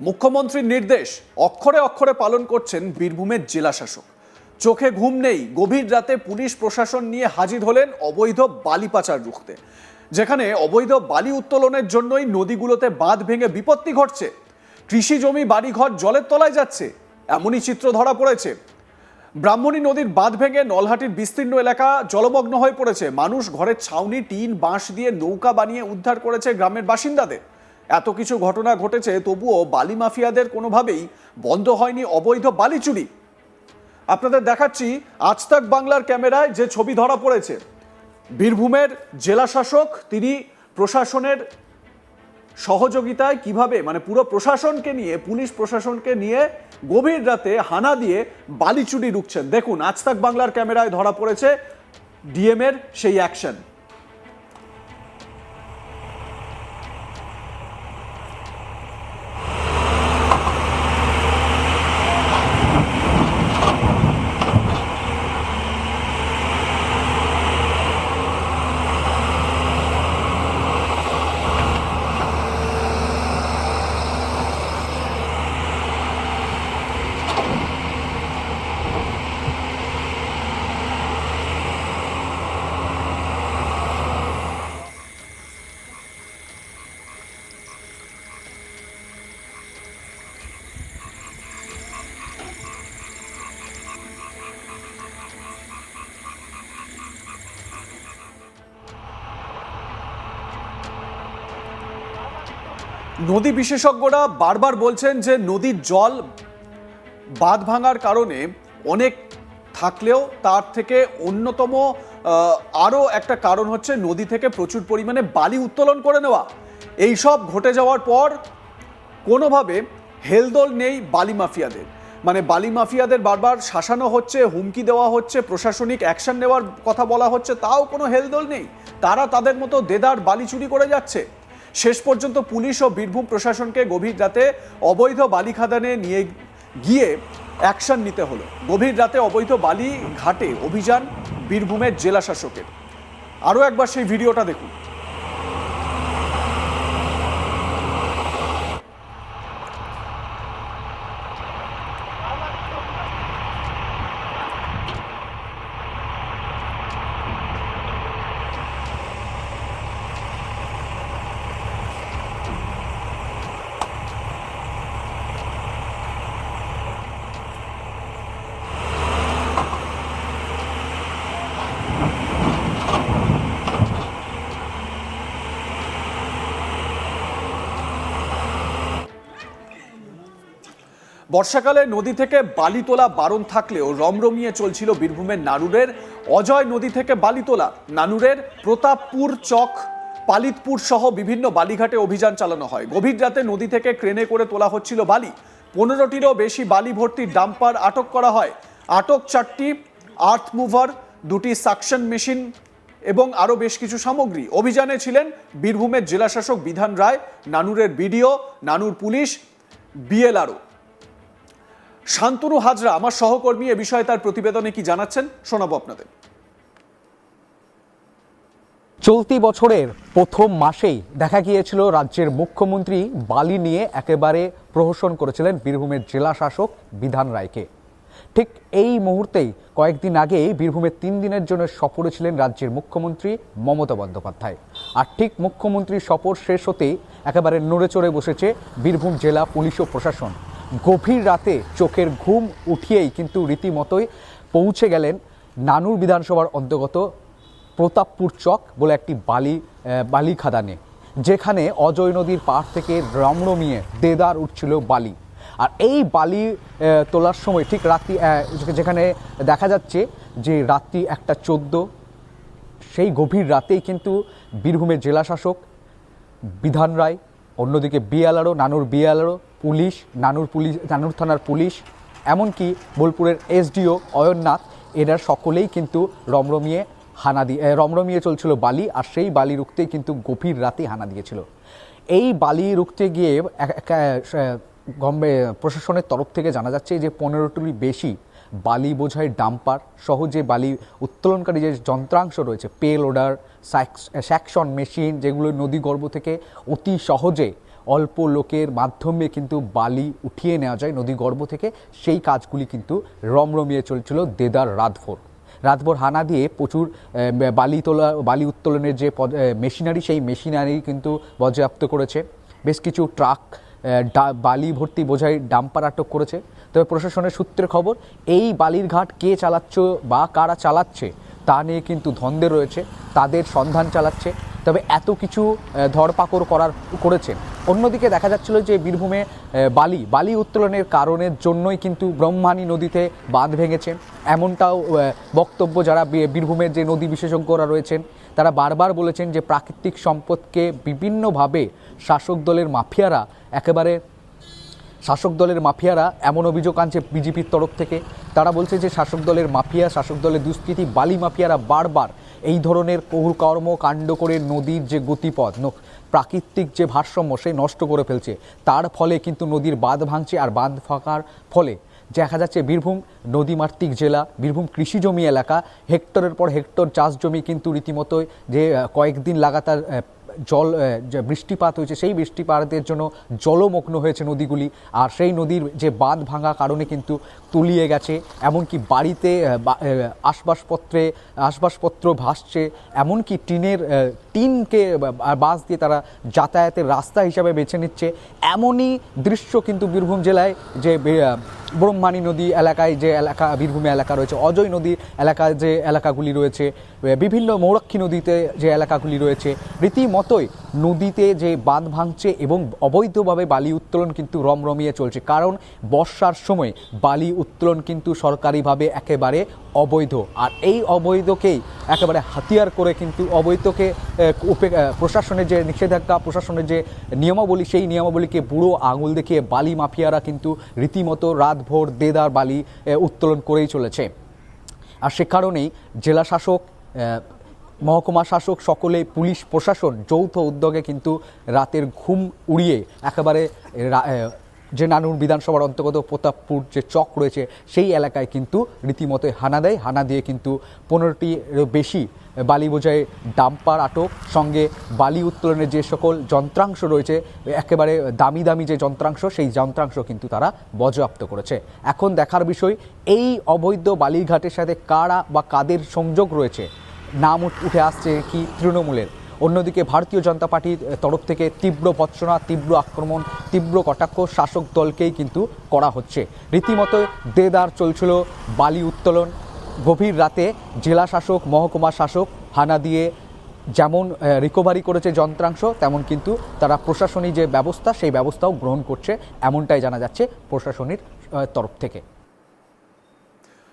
মুখ্যমন্ত্রীর নির্দেশ অক্ষরে অক্ষরে পালন করছেন বীরভূমের জেলাশাসক। চোখে ঘুম নেই, গভীর রাতে পুলিশ প্রশাসন নিয়ে হাজির হলেন অবৈধ বালি পাচার রুখতে। যেখানে অবৈধ বালি উত্তোলনের জন্যই নদীগুলোতে বাঁধ ভেঙে বিপত্তি ঘটছে। কৃষি জমি, বাড়িঘর জলের তলায় যাচ্ছে, এমনই চিত্র ধরা পড়েছে। ব্রাহ্মণী নদীর বাঁধ ভেঙে নলহাটির বিস্তীর্ণ এলাকা জলমগ্ন হয়ে পড়েছে। মানুষ ঘরের ছাউনি, টিন, বাঁশ দিয়ে নৌকা বানিয়ে উদ্ধার করেছে গ্রামের বাসিন্দাদের। এত কিছু ঘটনা ঘটেছে, তবুও বালি মাফিয়াদের কোনোভাবেই বন্ধ হয়নি অবৈধ বালি চুরি। আপনাদের দেখাচ্ছি আজতাক বাংলার ক্যামেরায় যে ছবি ধরা পড়েছে। বীরভূমের জেলা শাসক, তিনি প্রশাসনের সহযোগিতায় কীভাবে মানে পুরো প্রশাসনকে নিয়ে, পুলিশ প্রশাসনকে নিয়ে গভীর রাতে হানা দিয়ে বালি চুরি রুখছেন। দেখুন আজ তাক বাংলার ক্যামেরায় ধরা পড়েছে ডিএম এর সেই অ্যাকশন। নদী বিশেষজ্ঞরা বারবার বলছেন যে নদীর জল বাঁধ ভাঙার কারণে অনেক থাকলেও তার থেকে অন্যতম আরও একটা কারণ হচ্ছে নদী থেকে প্রচুর পরিমাণে বালি উত্তোলন করে নেওয়া। এই সব ঘটে যাওয়ার পর কোনোভাবে হেলদোল নেই বালি মাফিয়াদের। মানে বালি মাফিয়াদের বারবার শাসানো হচ্ছে, হুমকি দেওয়া হচ্ছে, প্রশাসনিক অ্যাকশন নেওয়ার কথা বলা হচ্ছে, তাও কোনো হেলদোল নেই। তারা তাদের মতো দেদার বালি চুরি করে যাচ্ছে। শেষ পর্যন্ত পুলিশ ও বীরভূম প্রশাসনকে গভীর রাতে অবৈধ বালি খাদানে নিয়ে গিয়ে অ্যাকশন নিতে হলো। গভীর রাতে অবৈধ বালি ঘাটে অভিযান বীরভূমের জেলা শাসকের আরও একবার সেই ভিডিওটা দেখুন। বর্ষাকালে নদী থেকে বালি তোলা বারণ থাকলেও রমরমিয়ে চলছিল বীরভূমের নানুরের, অজয় নদী থেকে বালি তোলা নানুরের, প্রতাপপুর চক, পালিতপুর সহ বিভিন্ন বালিঘাটে অভিযান চালানো হয়। গভীর রাতে নদী থেকে ক্রেনে করে তোলা হচ্ছিল বালি। পনেরোটিরও বেশি বালি ভর্তি ডাম্পার আটক করা হয়। আটক চারটি, আর্থ মুভার, দুটি সাকশন মেশিন এবং আরও বেশ কিছু সামগ্রী। অভিযানে ছিলেন বীরভূমের জেলাশাসক Bidhan Roy, নানুরের BDO, Nanur police, BLRO. Shantanu Hazra, আমার সহকর্মী, এ বিষয়ে তার প্রতিবেদনে কি জানাচ্ছেন শোনাবো আপনাদের। চলতি বছরের প্রথম মাসেই দেখা গিয়েছিল রাজ্যের মুখ্যমন্ত্রী বালি নিয়ে একেবারে প্রহসন করেছিলেন বীরভূমের জেলা শাসক বিধান রায়কে। ঠিক এই মুহূর্তেই কয়েকদিন আগেই বীরভূমের তিন দিনের জন্য সফরে ছিলেন রাজ্যের মুখ্যমন্ত্রী মমতা বন্দ্যোপাধ্যায়। আর ঠিক মুখ্যমন্ত্রীর সফর শেষ হতেই একেবারে নড়ে চড়ে বসেছে বীরভূম জেলা পুলিশ ও প্রশাসন। গভীর রাতে চোখের ঘুম উঠিয়েই কিন্তু রীতিমতোই পৌঁছে গেলেন নানুর বিধানসভার অন্তর্গত প্রতাপপুর চক বলে একটি বালি বালি খাদানে যেখানে অজয় নদীর পাড় থেকে রমরমিয়ে দেদার উঠছিল বালি। আর এই বালি তোলার সময় ঠিক রাত্রি যেখানে দেখা যাচ্ছে যে রাত্রি একটা চোদ্দ, সেই গভীর রাতেই কিন্তু বীরভূমের জেলা শাসক বিধান রায়, অন্যদিকে বিএলআরও নানুর বিএলআরও পুলিশ, নানুর পুলিশ, নানুর থানার পুলিশ, এমনকি বোলপুরের এসডিও অয়ননাথ, এরা সকলেই কিন্তু রমরমিয়ে হানা দিয়ে রমরমিয়ে চলছিল বালি, আর সেই বালি রুখতেই কিন্তু গভীর রাতে হানা দিয়েছিল। এই বালি রুখতে গিয়ে গম্বে প্রশাসনের তরফ থেকে জানা যাচ্ছে যে পনেরোটির বেশি বালি বোঝাই ডাম্পার সহ যে বালি উত্তোলনকারী যে যন্ত্রাংশ রয়েছে পে লোডার স্যাকশন মেশিন, যেগুলো নদী নদীগর্ভ থেকে অতি সহজে অল্প লোকের মাধ্যমে কিন্তু বালি উঠিয়ে নেওয়া যায় নদী গর্ভ থেকে। সেই কাজগুলি কিন্তু রমরমিয়ে চলছিল দেদার রাতভোর। রাতভর হানা দিয়ে প্রচুর বালি তোলা, বালি উত্তোলনের যে পদ- মেশিনারি, সেই মেশিনারি কিন্তু বাজেয়াপ্ত করেছে। বেশ কিছু ট্রাক বালি ভর্তি বোঝাই ডাম্পার আটক করেছে। তবে প্রশাসনের সূত্রের খবর, এই বালির ঘাট কে চালাচ্ছে বা কারা চালাচ্ছে তা নিয়ে কিন্তু ধন্দে রয়েছে। তাদের সন্ধান চালাচ্ছে তবে এত কিছু ধরপাকড় করার, করেছেন। অন্যদিকে দেখা যাচ্ছিল যে বীরভূমে বালি বালি উত্তোলনের কারণের জন্যই কিন্তু ব্রহ্মানী নদীতে বাঁধ ভেঙেছে এমনটাও বক্তব্য যারা বীরভূমের যে নদী বিশেষজ্ঞরা রয়েছেন, তারা বারবার বলেছেন যে প্রাকৃতিক সম্পদকে বিভিন্নভাবে শাসক দলের মাফিয়ারা একেবারে, শাসক দলের মাফিয়ারা এমন অভিযোগ আনছে বিজেপির তরফ থেকে। তারা বলছে যে শাসক দলের মাফিয়া, শাসক দলের দুষ্কৃতী বালি মাফিয়ারা বারবার এই ধরনের কর্ম কাণ্ড করে নদীর যে গতিপথ প্রাকৃতিক যে ভারসাম্য সে নষ্ট করে ফেলছে, তার ফলে কিন্তু নদীর বাঁধ ভাঙছে আর বাঁধ ফাঁকার ফলে দেখা যাচ্ছে বীরভূম নদীমাতৃক জেলা, বীরভূম কৃষি জমি এলাকা, হেক্টরের পর হেক্টর চাষ জমি কিন্তু রীতিমতো যে কয়েকদিন লাগাতার জল যে বৃষ্টিপাত হয়েছে, সেই বৃষ্টিপাতের জন্য জলমগ্ন হয়েছে নদীগুলি। আর সেই নদীর যে বাঁধ ভাঙা কারণে কিন্তু তলিয়ে গেছে। এমনকি বাড়িতে আসবাবপত্রে আসবাবপত্র ভাসছে। এমনকি টিনের টিনকে, বা- বাঁশ দিয়ে তারা যাতায়াতের রাস্তা হিসাবে বেছে নিচ্ছে। এমনই দৃশ্য কিন্তু বীরভূম জেলায় যে ব্রহ্মাণী নদী এলাকায় যে এলাকা, বীরভূমে এলাকা রয়েছে, অজয় নদী এলাকায় যে এলাকাগুলি রয়েছে বিভিন্ন মৌরক্ষী নদীতে যে এলাকাগুলি রয়েছে, রীতিমতোই নদীতে যে বাঁধ ভাঙছে এবং অবৈধভাবে বালি উত্তোলন কিন্তু রমরমিয়ে চলছে। কারণ বর্ষার সময় বালি উত্তোলন কিন্তু সরকারিভাবে একেবারে অবৈধ। আর এই অবৈধকেই একেবারে হাতিয়ার করে কিন্তু অবৈধকে উপে- প্রশাসনের যে নিষেধাজ্ঞা প্রশাসনের যে নিয়মাবলী, সেই নিয়মাবলীকে বুড়ো আঙুল দেখিয়ে বালি মাফিয়ারা কিন্তু রীতিমতো রাতভর দেদার বালি উত্তোলন করেই চলেছে। আর সে কারণেই জেলা শাসক মহকুমা শাসক সকলে, পুলিশ প্রশাসন, যৌথ উদ্যোগে কিন্তু রাতের ঘুম উড়িয়ে একেবারে যে নানুর বিধানসভার অন্তর্গত প্রতাপপুর যে চক রয়েছে, সেই এলাকায় কিন্তু রীতিমতো হানা দেয়। হানা দিয়ে কিন্তু পনেরোটির বেশি বালি বোঝায় ডাম্পার আটক। সঙ্গে বালি উত্তোলনের যে সকল যন্ত্রাংশ রয়েছে, একেবারে দামি দামি যে যন্ত্রাংশ, সেই যন্ত্রাংশ কিন্তু তারা বজ্রাপ্ত করেছে। এখন দেখার বিষয়, এই অবৈধ বালিঘাটের সাথে কারা বা কাদের সংযোগ রয়েছে? নাম উঠ- আসছে কি তৃণমূলের। অন্যদিকে ভারতীয় জনতা পার্টির তরফ থেকে তীব্র ভৎসনা তীব্র আক্রমণ, তীব্র কটাক্ষ শাসক দলকেই কিন্তু করা হচ্ছে। রীতিমতো দেদার চলছিল বালি উত্তোলন। গভীর রাতে জেলা শাসক, মহকুমা শাসক হানা দিয়ে যেমন রিকভারি করেছে যন্ত্রাংশ, তেমন কিন্তু তারা প্রশাসনিক যে ব্যবস্থা, সেই ব্যবস্থাও গ্রহণ করছে, এমনটাই জানা যাচ্ছে প্রশাসনের তরফ থেকে।